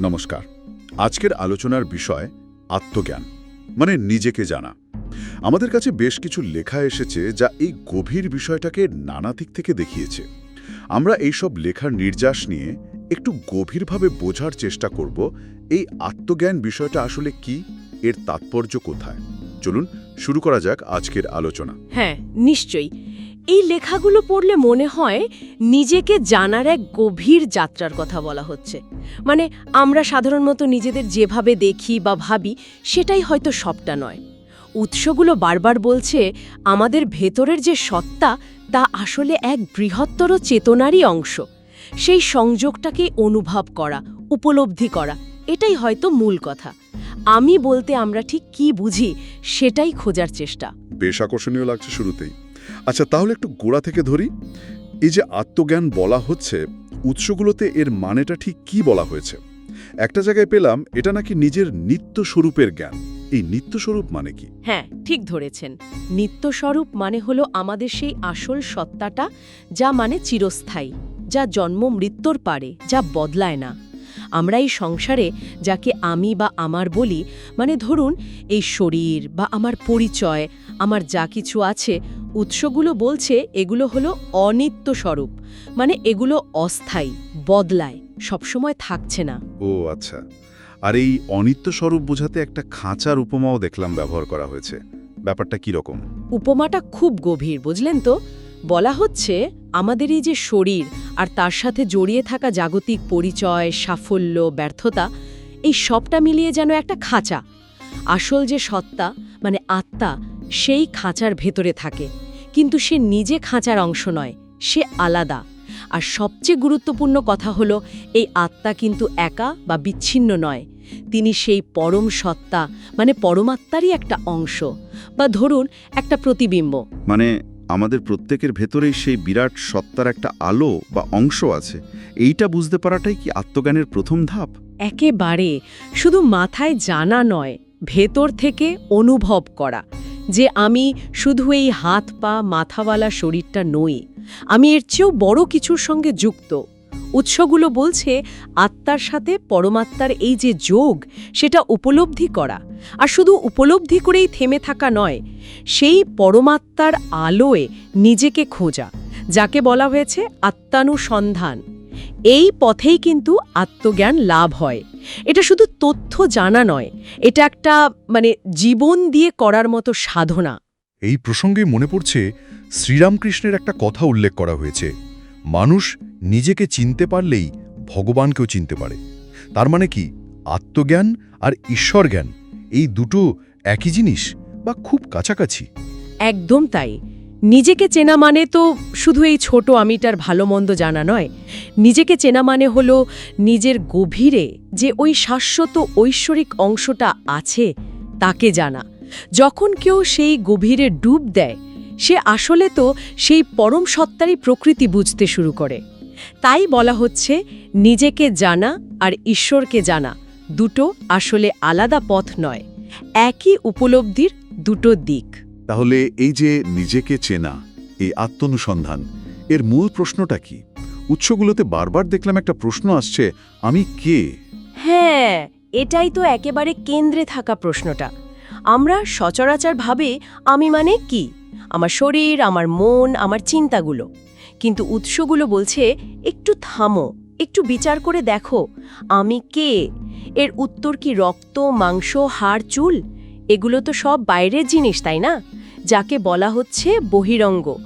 নমস্কার। আজকের আলোচনার বিষয় আত্মজ্ঞান মানে নিজেকে জানা। আমাদের কাছে বেশ কিছু লেখা এসেছে যা এই গভীর বিষয়টাকে নানা দিক থেকে দেখিয়েছে। আমরা এই সব লেখার নির্যাস নিয়ে একটু গভীরভাবে বোঝার চেষ্টা করব এই আত্মজ্ঞান বিষয়টা আসলে কি, এর তাৎপর্য কোথায়। চলুন, শুরু করা যাক আজকের আলোচনা। হ্যাঁ নিশ্চয়ই। এই লেখাগুলো পড়লে মনে হয় নিজেকে জানার এক গভীর যাত্রার কথা বলা হচ্ছে। মানে আমরা সাধারণত নিজেদের যেভাবে দেখি বা ভাবি, সেটাই হয়তো সবটা নয়। উৎসগুলো বারবার বলছে, আমাদের ভেতরের যে সত্তা, তা আসলে এক বৃহত্তর চেতনারই অংশ। সেই সংযোগটাকে অনুভব করা, উপলব্ধি করা, এটাই হয়তো মূল কথা। আমি বলতে আমরা ঠিক কি বুঝি, সেটাই খোঁজার চেষ্টা। বেশ আকর্ষণীয় লাগছে শুরুতেই। আচ্ছা তাহলে একটু গোড়া থেকে ধরি। এই যে আত্মজ্ঞান বলা হচ্ছে, উৎসগুলোতে এর মানেটা ঠিক কি বলা হয়েছে? একটা জায়গায় পেলাম, এটা নাকি নিজের নিত্য স্বরূপের জ্ঞান। এই নিত্য স্বরূপ মানে কি? হ্যাঁ ঠিক ধরেছেন। নিত্যস্বরূপ মানে হলো আমাদের সেই আসল সত্তাটা, যা মানে চিরস্থায়ী, যা জন্ম মৃত্যুর পারে, যা বদলায় না। আমরা এই সংসারে যাকে আমি বা আমার বলি মানে ধরুন এই শরীর বা আমার পরিচয় আমার যা কিছু আছে উৎসগুলো বলছে এগুলো হলো অনিত্য স্বরূপ মানে এগুলো অস্থায়ী বদলায় সবসময় থাকছে না। ও আচ্ছা আর এই অনিত্য স্বরূপ বোঝাতে একটা খাঁচার উপমাও দেখলাম ব্যবহার করা হয়েছে ব্যাপারটা কি রকম উপমাটা খুব গভীর বুঝলেন তো? বলা হচ্ছে, আমাদের এই যে শরীর আর তার সাথে জড়িয়ে থাকা জাগতিক পরিচয়, সাফল্য, ব্যর্থতা, এই সবটা মিলিয়ে যেন একটা খাঁচা। আসল যে সত্তা মানে আত্মা, সেই খাঁচার ভেতরে থাকে। কিন্তু সে নিজে খাঁচার অংশ নয়, সে আলাদা। আর সবচেয়ে গুরুত্বপূর্ণ কথা হলো, এই আত্মা কিন্তু একা বা বিচ্ছিন্ন নয়। তিনি সেই পরম সত্তা মানে পরমাত্মারই একটা অংশ। বা ধরুন, একটা প্রতিবিম্ব। মানে আমাদের প্রত্যেকের ভেতরেই সেই বিরাট সত্তার একটা আলো বা অংশ আছে। এইটা বুঝতে পারাটাই কি আত্মজ্ঞানের প্রথম ধাপ? একেবারে। শুধু মাথায় জানা নয়, ভেতর থেকে অনুভব করা যে আমি শুধু এই হাত পা মাথাওয়ালা শরীরটা নই, আমি এর চেয়েও বড় কিছুর সঙ্গে যুক্ত। উৎসগুলো বলছে আত্মার সাথে পরমাত্মার এই যে যোগ, সেটা উপলব্ধি করা। আর শুধু উপলব্ধি করেই থেমে থাকা নয়, সেই পরমাত্মার আলোয় নিজেকে খোঁজা, যাকে বলা হয়েছে আত্মানুসন্ধান। এই পথেই কিন্তু আত্মজ্ঞান লাভ হয়। এটা শুধু তথ্য জানা নয়, এটা একটা মানে জীবন দিয়ে করার মতো সাধনা। এই প্রসঙ্গে মনে পড়ছে শ্রীরামকৃষ্ণের একটা কথা উল্লেখ করা হয়েছে। মানুষ নিজেকে চিনতে পারলেই ভগবানকেও চিনতে পারে। তার মানে কি? আত্মজ্ঞান আর ঈশ্বর জ্ঞান এই দুটো একই জিনিস বা খুব কাছাকাছি। একদম তাই। নিজেকে চেনা মানে তো শুধু এই ছোট আমিটার ভালো মন্দ জানা নয়। নিজেকে চেনা মানে হলো নিজের গভীরে যে ওই শাশ্বত ঐশ্বরিক অংশটা আছে, তাকে জানা। যখন কেউ সেই গভীরে ডুব দেয়, সে আসলে তো সেই পরম সত্তারই প্রকৃতি বুঝতে শুরু করে। তাই বলা হচ্ছে নিজেকে জানা আর ঈশ্বরকে জানা দুটো আসলে আলাদা পথ নয় একই উপলব্ধির দুটো দিক। তাহলে এই যে নিজেকে চেনা এই আত্মনুসন্ধান এর মূল প্রশ্নটা কি? উৎসগুলোতে বারবার দেখলাম একটা প্রশ্ন আসছে আমি কে? হ্যাঁ এটাই তো একেবারে কেন্দ্রে থাকা প্রশ্নটা। আমরা সচরাচর ভাবে আমি মানে কি? আমার শরীর আমার মন আমার চিন্তাগুলো। কিন্তু উৎসগুলো বলছে, একটু থামো, একটু বিচার করে দেখো, আমি কে? এর উত্তর কি রক্ত, মাংস, হাড়, চুল? এগুলো তো সব বাইরের জিনিস, তাই না? যাকে বলা হচ্ছে বহিরঙ্গ।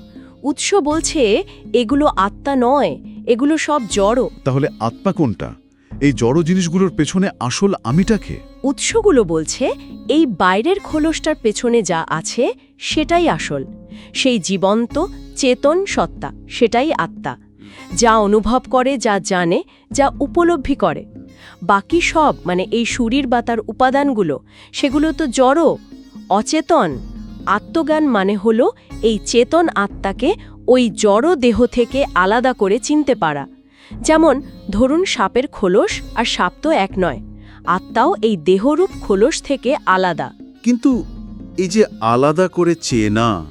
উৎস বলছে, এগুলো আত্মা নয়, এগুলো সব জড়। তাহলে আত্মা কোনটা? এই জড় জিনিসগুলোর পেছনে আসল আমিটাকে উৎসগুলো বলছে, এই বাইরের খোলসটার পেছনে যা আছে, সেটাই আসল। সেই জীবন্ত, চেতন সত্তা, সেটাই আত্মা। যা অনুভব করে, যা জানে, যা উপলব্ধি করে। বাকি সব মানে এই শরীর বা তার উপাদানগুলো, সেগুলো তো জড়, অচেতন। আত্মজ্ঞান মানে হলো, এই চেতন আত্মাকে ওই জড় দেহ থেকে আলাদা করে চিনতে পারা। যেমন, ধরুন সাপের খোলস আর সাপ তো এক নয়। আত্মাও এই দেহরূপ খোলস থেকে আলাদা। কিন্তু এই যে আলাদা করে চেনা,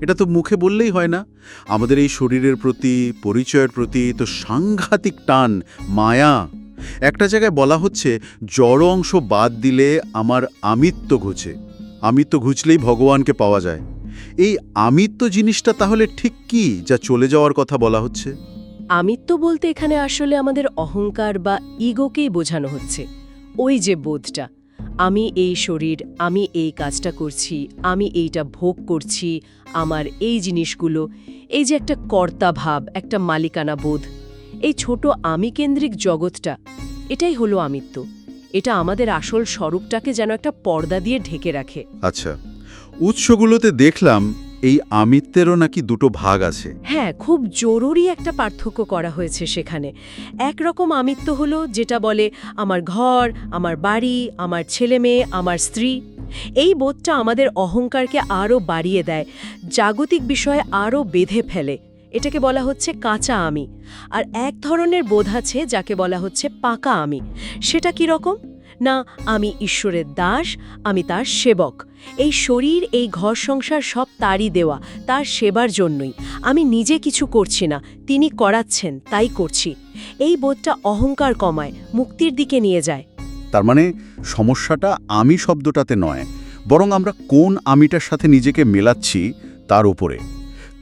এটা তো মুখে বললেই হয় না। আমাদের এই শরীরের প্রতি, পরিচয়ের প্রতি তো সাংঘাতিক টান, মায়া। একটা জায়গায় বলা হচ্ছে, জড় অংশ বাদ দিলে আমার আমিত্ব ঘুচে। আমিত্ব ঘুচলেই ভগবানকে পাওয়া যায়। এই আমিত্ব জিনিসটা তাহলে ঠিক কি, যা চলে যাওয়ার কথা বলা হচ্ছে? আমিত্ব বলতে এখানে আসলে আমাদের অহংকার বা ইগোকেই বোঝানো হচ্ছে। ওই যে বোধটা, আমি এই শরীর, আমি এই কাজটা করছি, আমি এইটা ভোগ করছি, আমার এই জিনিসগুলো, এই যে একটা কর্তা ভাব, একটা মালিকানা বোধ, এই ছোট আমি কেন্দ্রিক জগৎটা, এটাই হলো আমিত্ব। এটা আমাদের আসল স্বরূপটাকে যেন একটা পর্দা দিয়ে ঢেকে রাখে। আচ্ছা উৎসগুলোতে দেখলাম এই আমিত্বেরও নাকি দুটো ভাগ আছে। হ্যাঁ খুব জরুরি একটা পার্থক্য করা হয়েছে সেখানে। একরকম আমিত্ব হলো যেটা বলে, আমার ঘর, আমার বাড়ি, আমার ছেলে মেয়ে, আমার স্ত্রী। এই বোধটা আমাদের অহংকারকে আরও বাড়িয়ে দেয়, জাগতিক বিষয়ে আরও বেঁধে ফেলে। এটাকে বলা হচ্ছে কাঁচা আমি। আর এক ধরনের বোধ আছে যাকে বলা হচ্ছে পাকা আমি। সেটা কি রকম? না, আমি ঈশ্বরের দাস, আমি তার সেবক। এই শরীর, এই ঘর সংসার সব তারই দেওয়া, তার সেবার জন্যই। আমি নিজে কিছু করছি না, তিনি করাচ্ছেন, তাই করছি। এই বোধটা অহংকার কমায়, মুক্তির দিকে নিয়ে যায়। তার মানে সমস্যাটা আমি শব্দটাতে নয়, বরং আমরা কোন আমিটার সাথে নিজেকে মেলাচ্ছি তার উপরে।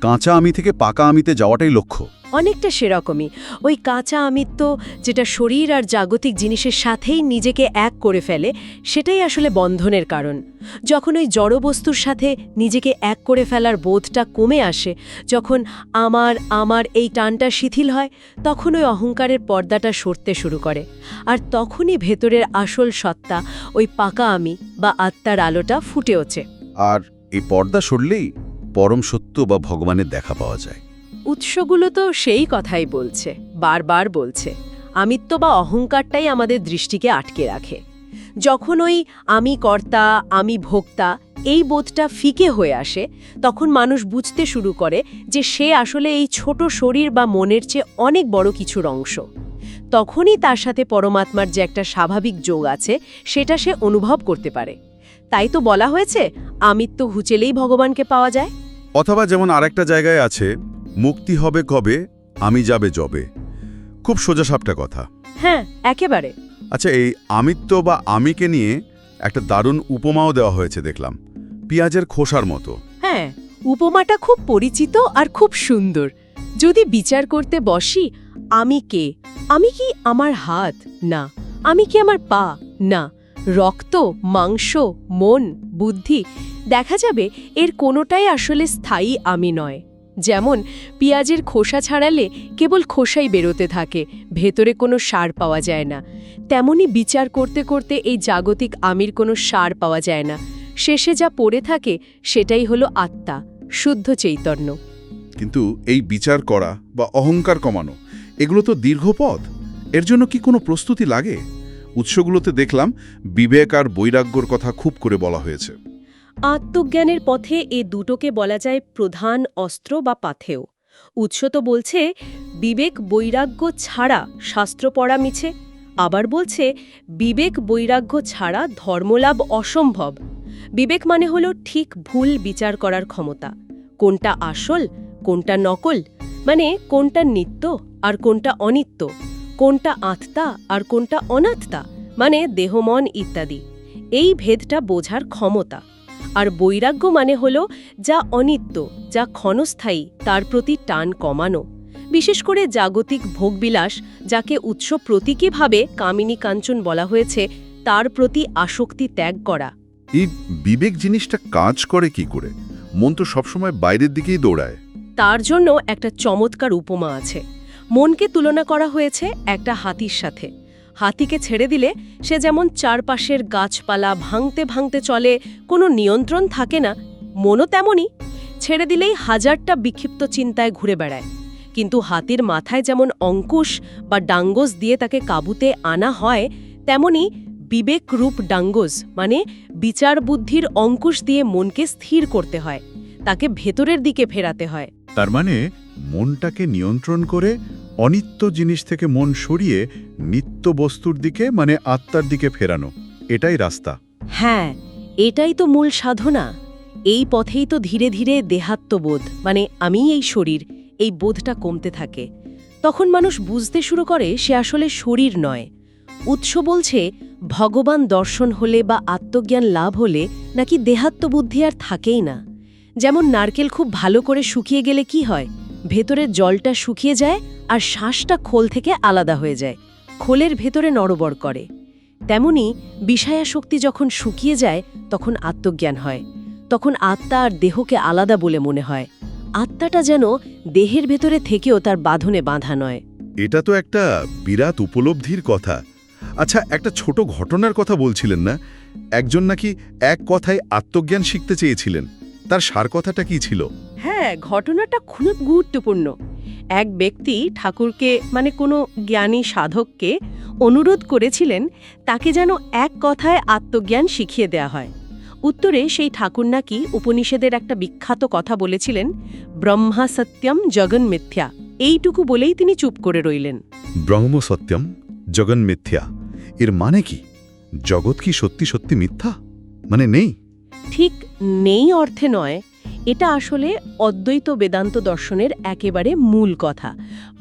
কাঁচা আমি থেকে পাকা আমিতে যাওয়াটাই লক্ষ্য। অনেকটা সেরকমই। ওই কাঁচা আমিত্ব যেটা শরীর আর জাগতিক জিনিসের সাথেই নিজেকে এক করে ফেলে সেটাই আসলে বন্ধনের কারণ। যখন ওই জড়বস্তুর সাথে নিজেকে এক করে ফেলার বোধটা কমে আসে যখন আমার আমার এই টানটা শিথিল হয় তখন ওই অহংকারের পর্দাটা সরতে শুরু করে। আর তখনই ভেতরের আসল সত্তা ওই পাকা আমি বা আত্মার আলোটা ফুটে ওঠে। আর এই পর্দা সরলেই পরম সত্য বা ভগবানের দেখা পাওয়া যায়। উৎসগুলো তো সেই কথাই বলছে, বারবার বলছে। আমিত্ব বা অহংকারটাই আমাদের দৃষ্টিকে আটকে রাখে। যখন ওই আমি কর্তা, আমি ভোক্তা এই বোধটা ফিকে হয়ে আসে, তখন মানুষ বুঝতে শুরু করে যে সে আসলে এই ছোট শরীর বা মনের চেয়ে অনেক বড় কিছুর অংশ। তখনই তার সাথে পরমাত্মার যে একটা স্বাভাবিক যোগ আছে, সেটা সে অনুভব করতে পারে। তাই তো বলা হয়েছে আমিত্ব হুচেলেই ভগবানকে পাওয়া যায়। অথবা যেমন আরেকটা জায়গায় আছে মুক্তি হবে কবে আমি যাবে জবে খুব সোজা সোজাসাপটা কথা। হ্যাঁ একেবারে। আচ্ছা এই আমিত্ব বা আমিকে নিয়ে একটা দারুণ উপমাও দেওয়া হয়েছে দেখলাম। পেঁয়াজের খোসার মতো। হ্যাঁ উপমাটা খুব পরিচিত আর খুব সুন্দর। যদি বিচার করতে বসি আমি কে? আমি কি আমার হাত? না। আমি কি আমার পা? না। রক্ত, মাংস, মন, বুদ্ধি, দেখা যাবে এর কোনোটাই আসলে স্থায়ী আমি নয়। যেমন, পেঁয়াজের খোসা ছাড়ালে কেবল খোসাই বেরোতে থাকে, ভেতরে কোনো সার পাওয়া যায় না। তেমনি বিচার করতে করতে এই জাগতিক আমির কোনো সার পাওয়া যায় না। শেষে যা পড়ে থাকে সেটাই হলো আত্মা, শুদ্ধ চৈতন্য। কিন্তু এই বিচার করা বা অহংকার কমানো, এগুলো তো দীর্ঘ পথ। এর জন্য কি কোনো প্রস্তুতি লাগে? উৎসগুলোতে দেখলাম বিবেক আর বৈরাগ্যর কথা খুব করে বলা হয়েছে। আত্মজ্ঞানের পথে এ দুটোকে বলা যায় প্রধান অস্ত্র বা পাথেয়। উৎস তো বলছে, বিবেক বৈরাগ্য ছাড়া শাস্ত্র পড়া মিছে। আবার বলছে, বিবেক বৈরাগ্য ছাড়া ধর্মলাভ অসম্ভব। বিবেক মানে হলো ঠিক ভুল বিচার করার ক্ষমতা। কোনটা আসল, কোনটা নকল মানে কোনটা নিত্য আর কোনটা অনিত্য। কোনটা আত্মা আর কোনটা অনাত্মা মানে দেহমন ইত্যাদি। এই ভেদটা বোঝার ক্ষমতা। আর বৈরাগ্য মানে হল যা অনিত্য যা ক্ষণস্থায়ী তার প্রতি টান কমানো। বিশেষ করে জাগতিক ভোগবিলাস যাকে উৎস প্রতীকীভাবে কামিনী কাঞ্চন বলা হয়েছে তার প্রতি আসক্তি ত্যাগ করা। এই বিবেক জিনিসটা কাজ করে কি করে? মন তো সবসময় বাইরের দিকেই দৌড়ায়। তার জন্য একটা চমৎকার উপমা আছে। মনকে তুলনা করা হয়েছে একটা হাতির সাথে। হাতিকে ছেড়ে দিলে সে যেমন চারপাশের গাছপালা ভাঙতে ভাঙতে চলে, কোনো নিয়ন্ত্রণ থাকে না, মনও তেমনই। ছেড়ে দিলেই হাজারটা বিক্ষিপ্ত চিন্তায় ঘুরে বেড়ায়। কিন্তু হাতির মাথায় যেমন অঙ্কুশ বা ডাঙ্গোস দিয়ে তাকে কাবুতে আনা হয় তেমনি বিবেকরূপ ডাঙ্গোস মানে বিচার বুদ্ধির অঙ্কুশ দিয়ে মনকে স্থির করতে হয়, তাকে ভেতরের দিকে ফেরাতে হয়। তার মানে মনটাকে নিয়ন্ত্রণ করে অনিত্য জিনিস থেকে মন সরিয়ে নিত্য বস্তুর দিকে মানে আত্মার দিকে ফেরানো। এটাই রাস্তা। হ্যাঁ এটাই তো মূল সাধনা। এই পথেই তো ধীরে ধীরে দেহাত্মবোধ মানে আমি এই শরীর, এই বোধটা কমতে থাকে। তখন মানুষ বুঝতে শুরু করে, সে আসলে শরীর নয়। উৎস বলছে, ভগবান দর্শন হলে বা আত্মজ্ঞান লাভ হলে নাকি দেহাত্মবুদ্ধি আর থাকেই না। যেমন নারকেল খুব ভালো করে শুকিয়ে গেলে কি হয়? ভেতরের জলটা শুকিয়ে যায় আর শ্বাসটা খোল থেকে আলাদা হয়ে যায়। খোলের ভেতরে নড়বড় করে। তেমনি বিষয়া শক্তি যখন শুকিয়ে যায়, তখন আত্মজ্ঞান হয়। তখন আত্মা আর দেহকে আলাদা বলে মনে হয়। আত্মাটা যেন দেহের ভেতরে থেকেও তার বাঁধনে বাঁধা নয়। এটা তো একটা বিরাট উপলব্ধির কথা। আচ্ছা একটা ছোট ঘটনার কথা বলছিলেন না? একজন নাকি এক কথায় আত্মজ্ঞান শিখতে চেয়েছিলেন। তার সার কথাটা কি ছিল? হ্যাঁ ঘটনাটা খুব গুরুত্বপূর্ণ। এক ব্যক্তি ঠাকুরকে মানে কোনো জ্ঞানী সাধককে অনুরোধ করেছিলেন তাকে যেন এক কথায় আত্মজ্ঞান শিখিয়ে দেয়া হয়। উত্তরে সেই ঠাকুর নাকি উপনিষদের একটা বিখ্যাত কথা বলেছিলেন ব্রহ্মা সত্যম জগন মিথ্যা। এইটুকু বলেই তিনি চুপ করে রইলেন। ব্রহ্ম সত্যম জগন মিথ্যা। এর মানে কি? জগৎ কি সত্যি সত্যি মিথ্যা? মানে নেই? ঠিক নেই অর্থে নয়, এটা আসলে অদ্বৈত বেদান্ত দর্শনের একেবারে মূল কথা।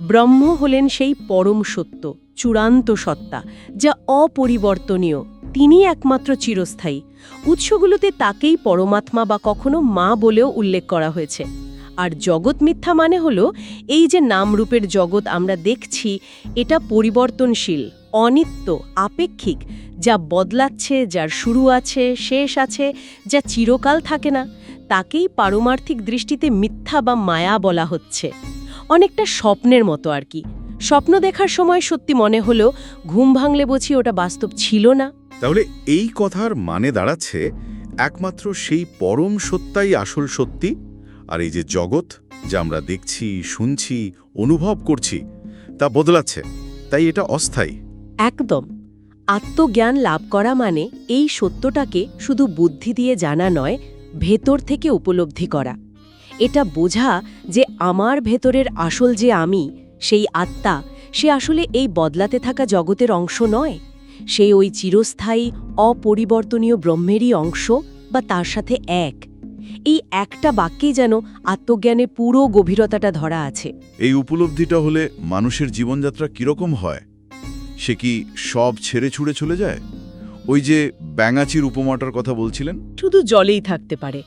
ব্রহ্ম হলেন সেই পরম সত্য, চূড়ান্ত সত্তা, যা অপরিবর্তনীয় তিনি একমাত্র চিরস্থায়ী। উৎসগুলোতে তাকেই পরমাত্মা বা কখনো মা বলেও উল্লেখ করা হয়েছে। আর জগৎ মিথ্যা মানে হলো, এই যে নামরূপের জগৎ আমরা দেখছি, এটা পরিবর্তনশীল। অনিত্য, আপেক্ষিক, যা বদলাচ্ছে, যার শুরু আছে, শেষ আছে, যা চিরকাল থাকে না, তাকেই পারমার্থিক দৃষ্টিতে মিথ্যা বা মায়া বলা হচ্ছে। অনেকটা স্বপ্নের মতো আর কি। স্বপ্ন দেখার সময় সত্যি মনে হলো, ঘুম ভাঙলে বুঝি ওটা বাস্তব ছিল না। তাহলে এই কথার মানে দাঁড়াচ্ছে, একমাত্র সেই পরম সত্যাই আসল সত্যি? আর এই যে জগৎ, যা আমরা দেখছি, শুনছি, অনুভব করছি, তা বদলাচ্ছে, তাই এটা অস্থায়ী। একদম। আত্মজ্ঞান লাভ করা মানে এই সত্যটাকে শুধু বুদ্ধি দিয়ে জানা নয়, ভেতর থেকে উপলব্ধি করা। এটা বোঝা যে আমার ভেতরের আসল যে আমি, সেই আত্মা, সে আসলে এই বদলাতে থাকা জগতের অংশ নয়। সে ওই চিরস্থায়ী, অপরিবর্তনীয় ব্রহ্মেরই অংশ বা তার সাথে এক। এই একটা বাক্যেই যেন আত্মজ্ঞানের পুরো গভীরতাটা ধরা আছে। এই উপলব্ধিটা হলে মানুষের জীবনযাত্রা কীরকম হয়? সে কি সব ছেড়ে ছুড়ে চলে যায়? ওই যে ব্যাঙাচির উপমাটার কথা বলছিলেন? শুধু জলেই থাকতে পারে,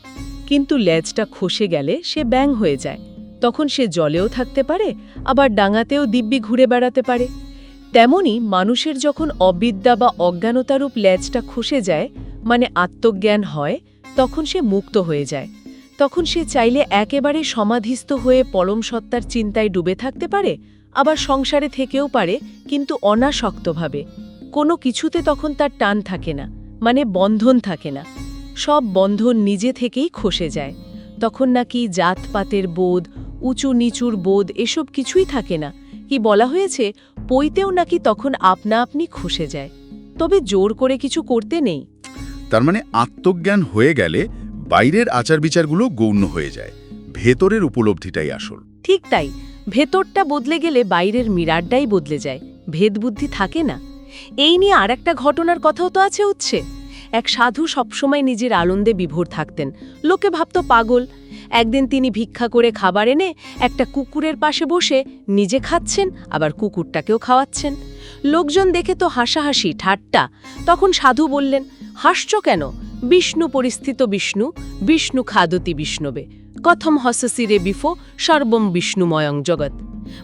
কিন্তু লেজটা খসে গেলে সে ব্যাং হয়ে যায়। তখন সে জলেও থাকতে পারে, আবার ডাঙাতেও দিব্যি ঘুরে বেড়াতে পারে। তেমনি মানুষের যখন অবিদ্যা বা অজ্ঞানতারূপ লেজটা খসে যায় মানে আত্মজ্ঞান হয়, তখন সে মুক্ত হয়ে যায়। তখন সে চাইলে একেবারে সমাধিস্থ হয়ে পরম সত্তার চিন্তায় ডুবে থাকতে পারে আবার সংসারে থেকেও পারে কিন্তু অনাসক্তভাবে। কোনো কিছুতে তখন তার টান থাকে না মানে বন্ধন থাকে না। সব বন্ধন নিজে থেকেই খসে যায়। তখন নাকি জাতপাতের বোধ উঁচু নিচুর বোধ এসব কিছুই থাকে না। কি বলা হয়েছে পইতেও নাকি তখন আপনা আপনি খসে যায়। তবে জোর করে কিছু করতে নেই। তার মানে আত্মজ্ঞান হয়ে গেলে বাইরের আচার বিচারগুলো গৌণ হয়ে যায়। ভেতরের উপলব্ধিটাই আসল। ঠিক তাই। ভেতরটা বদলে গেলে বাইরের মিরারটাই বদলে যায়। ভেদবুদ্ধি থাকে না। এই নিয়ে আর একটা ঘটনার কথাও তো আছে উচ্ছে এক সাধু সবসময় নিজের আনন্দে বিভোর থাকতেন। লোকে ভাবত পাগল। একদিন তিনি ভিক্ষা করে খাবার এনে একটা কুকুরের পাশে বসে নিজে খাচ্ছেন, আবার কুকুরটাকেও খাওয়াচ্ছেন। লোকজন দেখে তো হাসাহাসি, ঠাট্টা। তখন সাধু বললেন হাসছ কেন? বিষ্ণু পরিস্থিত বিষ্ণু বিষ্ণু খাদতি বিষ্ণবে। কথম হসসিরে বিফো, সর্বম বিষ্ণুময়ং জগৎ।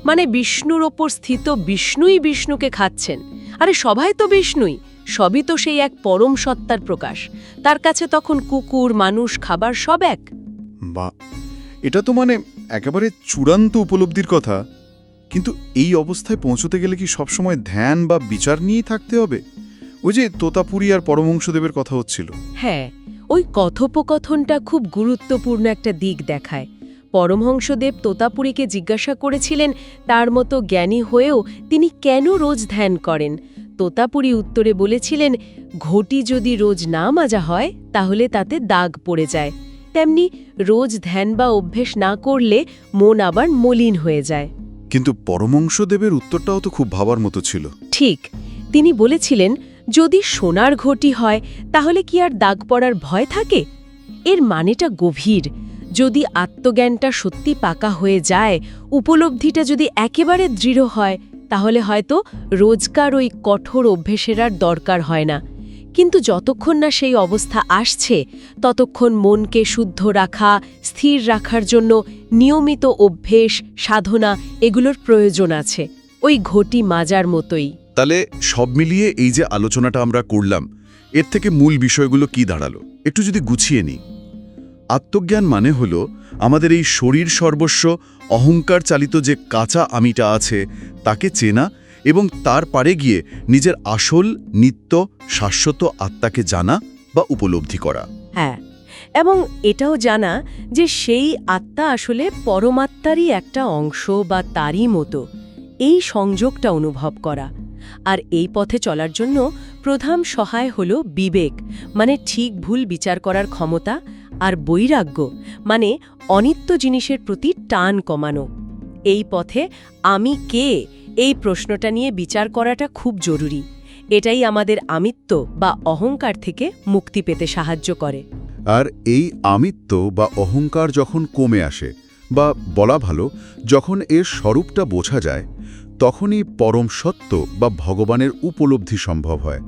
মানে বিষ্ণুর ওপর স্থিত বিষ্ণুই বিষ্ণুকে খাচ্ছেন। আরে সবাই তো বিষ্ণুই, সবই তো সেই এক পরম সত্তার প্রকাশ। তার কাছে তখন কুকুর, মানুষ, খাবার সব এক। বা, এটা তো মানে একেবারে চূড়ান্ত উপলব্ধির কথা। কিন্তু এই অবস্থায় পৌঁছতে গেলে কি সবসময় ধ্যান বা বিচার নিয়েই থাকতে হবে? ওই যে তোতাপুরি আর পরমহংসদেবের কথা হচ্ছিল। হ্যাঁ ওই কথোপকথনটা খুব গুরুত্বপূর্ণ একটা দিক দেখায়। পরমহংসদেব তোতাপুরীকে জিজ্ঞাসা করেছিলেন তার মতো জ্ঞানী হয়েও তিনি কেন রোজ ধ্যান করেন? তোতাপুরী উত্তরে বলেছিলেন ঘটি যদি রোজ না মাজা হয় তাহলে তাতে দাগ পড়ে যায়। তেমনি রোজ ধ্যান বা অভ্যেস না করলে মন আবার মলিন হয়ে যায়। কিন্তু পরমহংসদেবের উত্তরটাও তো খুব ভাবার মতো ছিল। ঠিক তিনি বলেছিলেন যদি সোনার ঘটি হয়, তাহলে কি আর দাগ পড়ার ভয় থাকে? এর মানেটা গভীর। যদি আত্মজ্ঞানটা সত্যি পাকা হয়ে যায়, উপলব্ধিটা যদি একেবারে দৃঢ় হয়, তাহলে হয়তো রোজকার ওই কঠোর অভ্যেসের আর দরকার হয় না। কিন্তু যতক্ষণ না সেই অবস্থা আসছে, ততক্ষণ মনকে শুদ্ধ রাখা, স্থির রাখার জন্য নিয়মিত অভ্যেস, সাধনা, এগুলোর প্রয়োজন আছে। ওই ঘটি মাজার মতোই। তাহলে সব মিলিয়ে এই যে আলোচনাটা আমরা করলাম, এর থেকে মূল বিষয়গুলো কি দাঁড়াল? একটু যদি গুছিয়ে নিই। আত্মজ্ঞান মানে হল আমাদের এই শরীর সর্বস্ব, অহংকার চালিত যে কাঁচা আমিটা আছে, তাকে চেনা এবং তার পারে গিয়ে নিজের আসল, নিত্য, শাশ্বত আত্মাকে জানা বা উপলব্ধি করা। হ্যাঁ এবং এটাও জানা যে সেই আত্মা আসলে পরমাত্মারই একটা অংশ বা তারই মতো। এই সংযোগটা অনুভব করা। আর এই পথে চলার জন্য প্রধান সহায় হল বিবেক মানে ঠিক ভুল বিচার করার ক্ষমতা আর বৈরাগ্য মানে অনিত্য জিনিসের প্রতি টান কমানো। এই পথে আমি কে? এই প্রশ্নটা নিয়ে বিচার করাটা খুব জরুরি। এটাই আমাদের আমিত্ব বা অহংকার থেকে মুক্তি পেতে সাহায্য করে। আর এই আমিত্ব বা অহংকার যখন কমে আসে, বা বলা ভালো, যখন এর স্বরূপটা বোঝা যায় তখনই পরম সত্য বা ভগবানের উপলব্ধি সম্ভব হয়।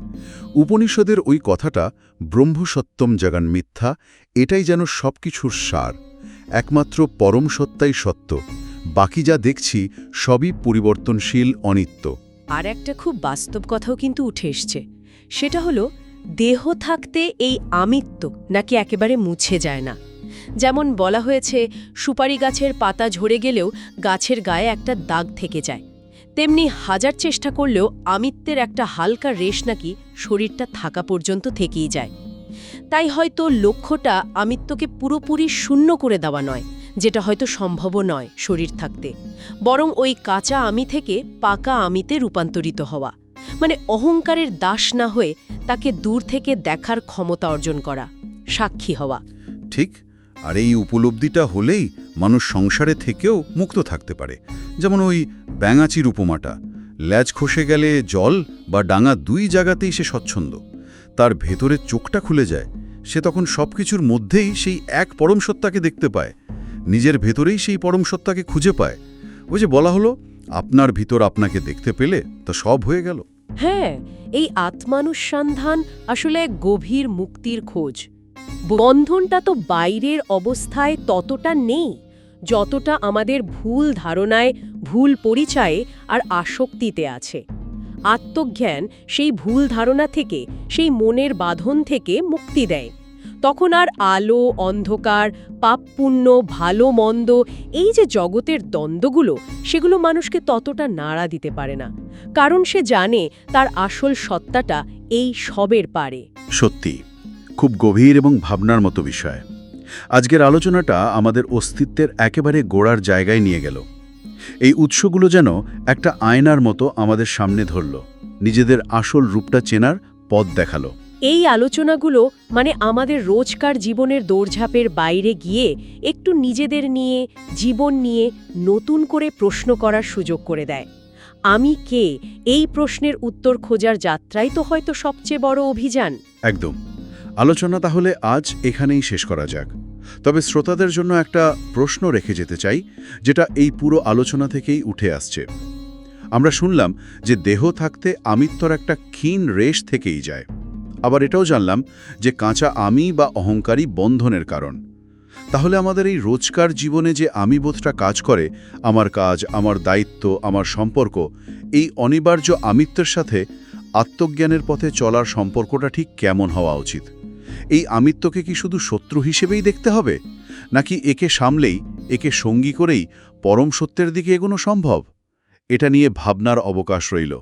উপনিষদের ওই কথাটা ব্রহ্মসত্যম জগান মিথ্যা, এটাই যেন সবকিছুর সার। একমাত্র পরম সত্যাই সত্য। বাকি যা দেখছি সবই পরিবর্তনশীল, অনিত্য। আর একটা খুব বাস্তব কথাও কিন্তু উঠে এসছে। সেটা হলো, দেহ থাকতে এই আমিত্ব নাকি একেবারে মুছে যায় না। যেমন বলা হয়েছে, সুপারি গাছের পাতা ঝরে গেলেও গাছের গায়ে একটা দাগ থেকে যায়। তেমনি হাজার চেষ্টা করলেও আমিত্বের একটা হালকা রেশ নাকি শরীরটা থাকা পর্যন্ত থেকেই যায়। তাই হয়তো লক্ষ্যটা আমিত্বকে পুরোপুরি শূন্য করে দেওয়া নয়, যেটা হয়তো সম্ভবও নয় শরীর থাকতে। বরং ওই কাঁচা আমি থেকে পাকা আমিতে রূপান্তরিত হওয়া। মানে অহংকারের দাস না হয়ে তাকে দূর থেকে দেখার ক্ষমতা অর্জন করা, সাক্ষী হওয়া। ঠিক। আর এই উপলব্ধিটা হলেই মানুষ সংসারে থেকেও মুক্ত থাকতে পারে। যেমন ওই ব্যাঙাচির উপমাটা, ল্যাজ খসে গেলে জল বা ডাঙা দুই জায়গাতেই সে স্বচ্ছন্দ। তার ভেতরে চোখটা খুলে যায়, সে তখন সব কিছুর মধ্যেই সেই এক পরম সত্তাকে দেখতে পায়, নিজের ভেতরেই সেই পরম সত্তাকে খুঁজে পায়। ওই যে বলা হলো, আপনার ভিতর আপনাকে দেখতে পেলে তা সব হয়ে গেল। হ্যাঁ এই আত্মানুসন্ধান আসলে এক গভীর মুক্তির খোঁজ। বন্ধনটা তো বাইরের অবস্থায় ততটা নেই, যতটা আমাদের ভুল ধারণায়, ভুল পরিচয়ে আর আসক্তিতে আছে। আত্মজ্ঞান সেই ভুল ধারণা থেকে, সেই মনের বাঁধন থেকে মুক্তি দেয়। তখন আর আলো, অন্ধকার পাপ পুণ্য ভালো, মন্দ, এই যে জগতের দ্বন্দ্বগুলো, সেগুলো মানুষকে ততটা নাড়া দিতে পারে না। কারণ সে জানে তার আসল সত্তাটা এই সবের পারে। সত্যি খুব গভীর এবং ভাবনার মতো বিষয়। আজকের আলোচনাটা আমাদের অস্তিত্বের একেবারে গোড়ার জায়গায় নিয়ে গেল। এই উৎসগুলো যেন একটা আয়নার মতো আমাদের সামনে ধরল নিজেদের আসল রূপটা চেনার পথ দেখাল। এই আলোচনাগুলো মানে আমাদের রোজকার জীবনের দৌড়ঝাঁপের বাইরে গিয়ে একটু নিজেদের নিয়ে জীবন নিয়ে নতুন করে প্রশ্ন করার সুযোগ করে দেয়। আমি কে? এই প্রশ্নের উত্তর খোঁজার যাত্রাই তো হয়তো সবচেয়ে বড় অভিযান। একদম। আলোচনা তাহলে আজ এখানেই শেষ করা যাক। তবে শ্রোতাদের জন্য একটা প্রশ্ন রেখে যেতে চাই, যেটা এই পুরো আলোচনা থেকেই উঠে আসছে। আমরা শুনলাম যে দেহ থাকতে আমিত্বর একটা ক্ষীণ রেশ থেকেই যায়। আবার এটাও জানলাম যে কাঁচা আমি বা অহংকারী বন্ধনের কারণ। তাহলে আমাদের এই রোজকার জীবনে যে আমি বোধটা কাজ করে, আমার কাজ, আমার দায়িত্ব, আমার সম্পর্ক, এই অনিবার্য আমিত্বের সাথে আত্মজ্ঞানের পথে চলার সম্পর্কটা ঠিক কেমন হওয়া উচিত? এই আমিত্বকে কি শুধু শত্রু হিসেবেই দেখতে হবে? নাকি একে সামলেই, একে সঙ্গী করেই পরম সত্যের দিকে এগোনো সম্ভব? এটা নিয়ে ভাবনার অবকাশ রইল।